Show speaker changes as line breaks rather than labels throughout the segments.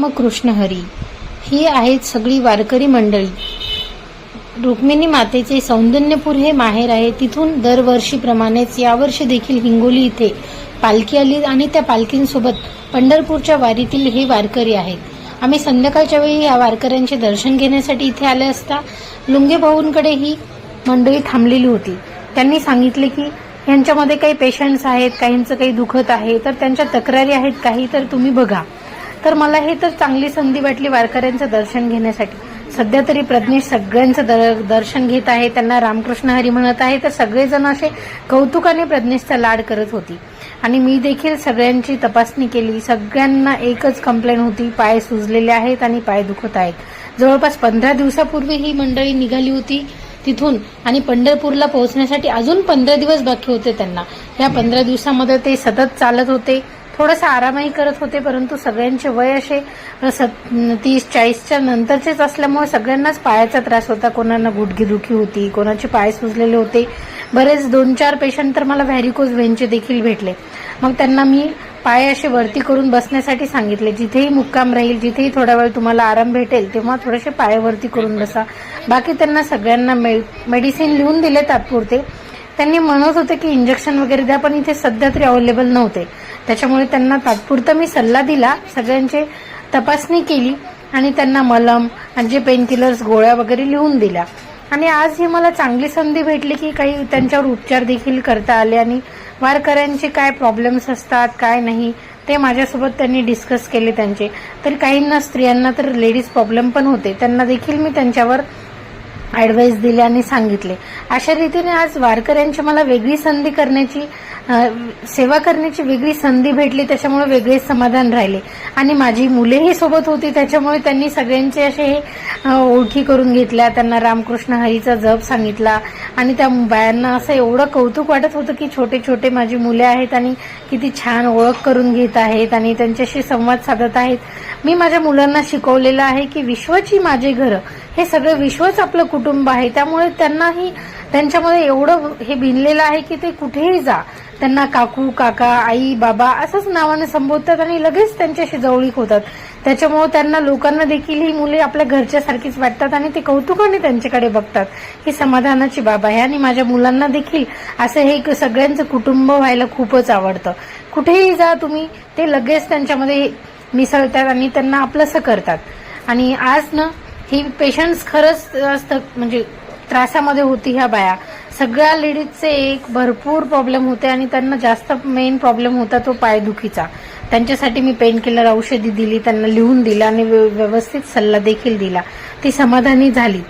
रामकृष्ण हरी ही आहेत सगळी वारकरी मंडळी. रुक्मिणी मातेचे सौंदर्यपूर हे माहेर आहे. तिथून दरवर्षीप्रमाणेच यावर्षी देखील हिंगोली इथे पालखी आली आणि त्या पालखींसोबत पंढरपूरच्या वारीतील हे वारकरी आहेत. आम्ही संध्याकाळच्या वेळी या वारकऱ्यांचे दर्शन घेण्यासाठी इथे आले असता लुंगे भाऊंकडे ही मंडळी थांबलेली होती. त्यांनी सांगितले की यांच्यामध्ये काही पेशंट्स आहेत काहींचं काही दुखत आहे तर त्यांच्या तक्रारी आहेत काही तर तुम्ही बघा. तर मला हे तर चांगली संधी वाटली वारकऱ्यांचं दर्शन घेण्यासाठी. सध्या तरी प्रज्ञेश सगळ्यांचं दर- दर्शन घेत आहे. त्यांना रामकृष्ण हरी म्हणत आहे. तर सगळेजण असे कौतुकाने प्रज्ञेशचा लाड करत होती. आणि मी देखील सगळ्यांची तपासणी केली. सगळ्यांना एकच कंप्लेंट होती. पाय सुजलेले आहेत आणि पाय दुखत आहेत. जवळपास पंधरा दिवसापूर्वी ही मंडळी निघाली होती तिथून आणि पंढरपूरला पोहोचण्यासाठी अजून पंधरा दिवस बाकी होते त्यांना. या पंधरा दिवसामध्ये ते सतत चालत होते. थोडंसं आरामही करत होते परंतु सगळ्यांचे वय असे तीस चाळीसच्या नंतरचेच असल्यामुळे सगळ्यांनाच पायाचा त्रास होता. कोणाला गुडघेदुखी होती कोणाचे पाय सुजलेले होते. बरेच दोन चार पेशंट तर मला व्हॅरिकोज व्हेनचे देखील भेटले. मग त्यांना मी पाय असे वरती करून बसण्यासाठी सांगितले जिथेही मुक्काम राहील जिथेही थोडा वेळ तुम्हाला आराम भेटेल तेव्हा थोडेसे पाय वरती करून बसा. बाकी त्यांना सगळ्यांना मेडिसिन लिहून दिले तात्पुरते. त्यांनी म्हणत होते की इंजेक्शन वगैरे द्या पण इथे सध्या तरी अवेलेबल नव्हते. त्याच्यामुळे त्यांना तात्पुरता मी सल्ला दिला. सगळ्यांचे तपासणी केली आणि त्यांना मलम आणि जे पेनकिलर्स गोळ्या वगैरे लिहून दिल्या. आणि आज ही मला चांगली संधी भेटली की काही त्यांच्यावर उपचार देखील करता आले आणि वारकऱ्यांचे काय प्रॉब्लेम्स असतात काय नाही ते माझ्यासोबत त्यांनी डिस्कस केले त्यांचे. तर काहींना स्त्रियांना तर लेडीज प्रॉब्लेम पण होते. त्यांना देखील मी त्यांच्यावर ॲडवाईस दिले आणि सांगितले. अशा रीतीने आज वारकऱ्यांची मला वेगळी संधी करण्याची सेवा करण्याची वेगळी संधी भेटली त्याच्यामुळे वेगळे समाधान राहिले. आणि माझी मुलेही सोबत होती त्याच्यामुळे त्यांनी सगळ्यांचे असे हे ओळखी करून घेतल्या. त्यांना रामकृष्ण हरीचा जप सांगितला. आणि त्या बायांना असं एवढं कौतुक वाटत होतं की छोटे छोटे माझी मुले आहेत आणि किती छान ओळख करून घेत आहेत आणि त्यांच्याशी संवाद साधत आहेत. मी माझ्या मुलांना शिकवलेलं आहे की विश्वाची माझे घरं हे सगळं विश्वच आपलं कुटुंब आहे. त्यामुळे त्यांनाही त्यांच्यामध्ये एवढं हे भिनलेलं आहे की ते कुठेही जा. त्यांना काकू काका आई बाबा असंच नावाने संबोधतात आणि लगेच त्यांच्याशी जवळीक होतात. त्याच्यामुळे त्यांना लोकांना देखील ही मुले आपल्या घरच्यासारखीच वाटतात आणि ते कौतुकाने त्यांच्याकडे बघतात. ही समाधानाची बाब आहे आणि माझ्या मुलांना देखील असं हे एक सगळ्यांचं कुटुंब व्हायला खूपच आवडतं. कुठेही जा तुम्ही ते लगेच त्यांच्यामध्ये मिसळतात आणि त्यांना आपलंसं करतात. आणि आज ना ही पेशंट्स खरंच म्हणजे त्रासामध्ये होती ह्या बाया. सगळ्या लेडीजचे एक भरपूर प्रॉब्लेम होते आणि त्यांना जास्त मेन प्रॉब्लेम होता तो पायदुखीचा. त्यांच्यासाठी मी पेन किलर औषधी दिली त्यांना लिहून दिलं आणि व्यवस्थित सल्ला देखील दिला. ती समाधानी झाली.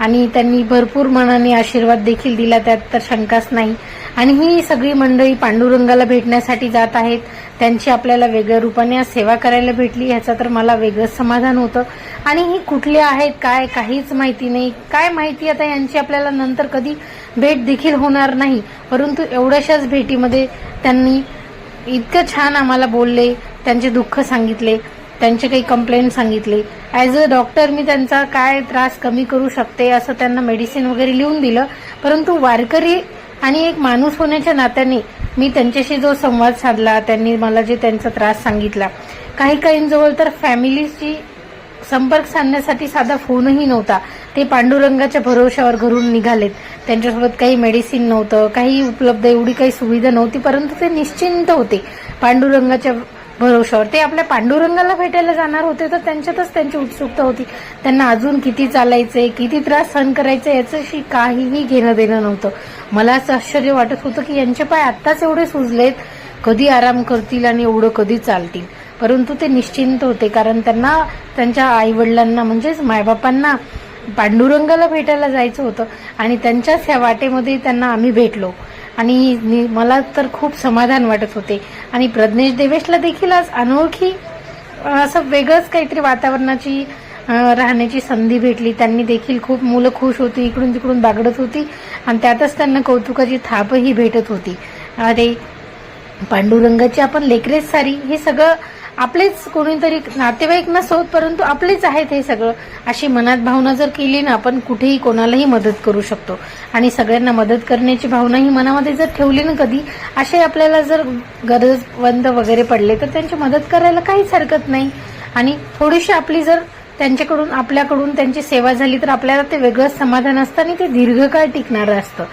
आणि त्यांनी भरपूर मनाने आशीर्वाद देखील दिला त्यात तर शंकाच नाही. आणि ही सगळी मंडळी पांडुरंगाला भेटण्यासाठी जात आहेत. त्यांची आपल्याला वेगळ्या रूपाने आज सेवा करायला भेटली ह्याचा तर मला वेगळंच समाधान होतं. आणि ही कुठले आहेत काय काहीच माहिती नाही. काय माहिती आता यांची आपल्याला नंतर कधी भेट देखील होणार नाही. परंतु एवढ्याशाच भेटीमध्ये त्यांनी इतकं छान आम्हाला बोलले त्यांचे दुःख सांगितले. त्यांचे काही कंप्लेंट सांगितले. ॲज अ डॉक्टर मी त्यांचा काय त्रास कमी करू शकते असं त्यांना मेडिसिन वगैरे लिहून दिलं. परंतु वारकरी आणि एक माणूस होण्याच्या नात्याने मी त्यांच्याशी जो संवाद साधला त्यांनी मला जे त्यांचा त्रास सांगितला. काही काहींजवळ तर फॅमिलीशी संपर्क साधण्यासाठी साधा फोनही नव्हता. ते पांडुरंगाच्या भरोशावर घरून निघालेत. त्यांच्यासोबत काही मेडिसिन नव्हतं काही उपलब्ध एवढी काही सुविधा नव्हती परंतु ते निश्चिंत होते. पांडुरंगाच्या भरोशावर ते आपल्या पांडुरंगाला भेटायला जाणार होते तर त्यांच्यातच त्यांची उत्सुकता होती. त्यांना अजून किती चालायचंय किती त्रास सहन करायचे याच्याशी काहीही घेणं देणं नव्हतं. मला असं आश्चर्य वाटत होतं की यांचे पाय आत्ताच एवढे सुजलेत कधी आराम करतील आणि एवढं कधी चालतील. परंतु ते निश्चिंत होते कारण त्यांना त्यांच्या आई वडिलांना म्हणजेच मायबापांना पांडुरंगाला भेटायला जायचं होतं आणि त्यांच्याच ह्या वाटेमध्ये त्यांना आम्ही भेटलो. आणि नि- मला तर खूप समाधान वाटत होते. आणि प्रज्ञेश देवेशला देखील आज अनोळखी असं वेगळंच काहीतरी वातावरणाची राहण्याची संधी भेटली. त्यांनी देखील खूप मुलं खुश होती इकडून तिकडून बागडत होती. आणि त्यातच त्यांना कौतुकाची थापही भेटत होती. अरे पांडुरंगाची आपण लेकरेच सारी हे सगळं आपलेच कोणीतरी नातेवाईक नसोत परंतु आपलेच आहेत हे सगळं. अशी मनात भावना जर केली ना आपण कुठेही कोणालाही मदत करू शकतो. आणि सगळ्यांना मदत करण्याची भावना ही मनामध्ये जर ठेवली ना कधी असे आपल्याला जर गरजवंत वगैरे पडले तर त्यांची मदत करायला काहीच हरकत नाही. आणि थोडीशी आपली जर त्यांच्याकडून आपल्याकडून त्यांची सेवा झाली तर आपल्याला ते वेगळंच समाधान असतं आणि ते दीर्घकाळ टिकणारं असतं.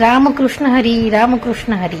रामकृष्ण हरी रामकृष्ण हरी.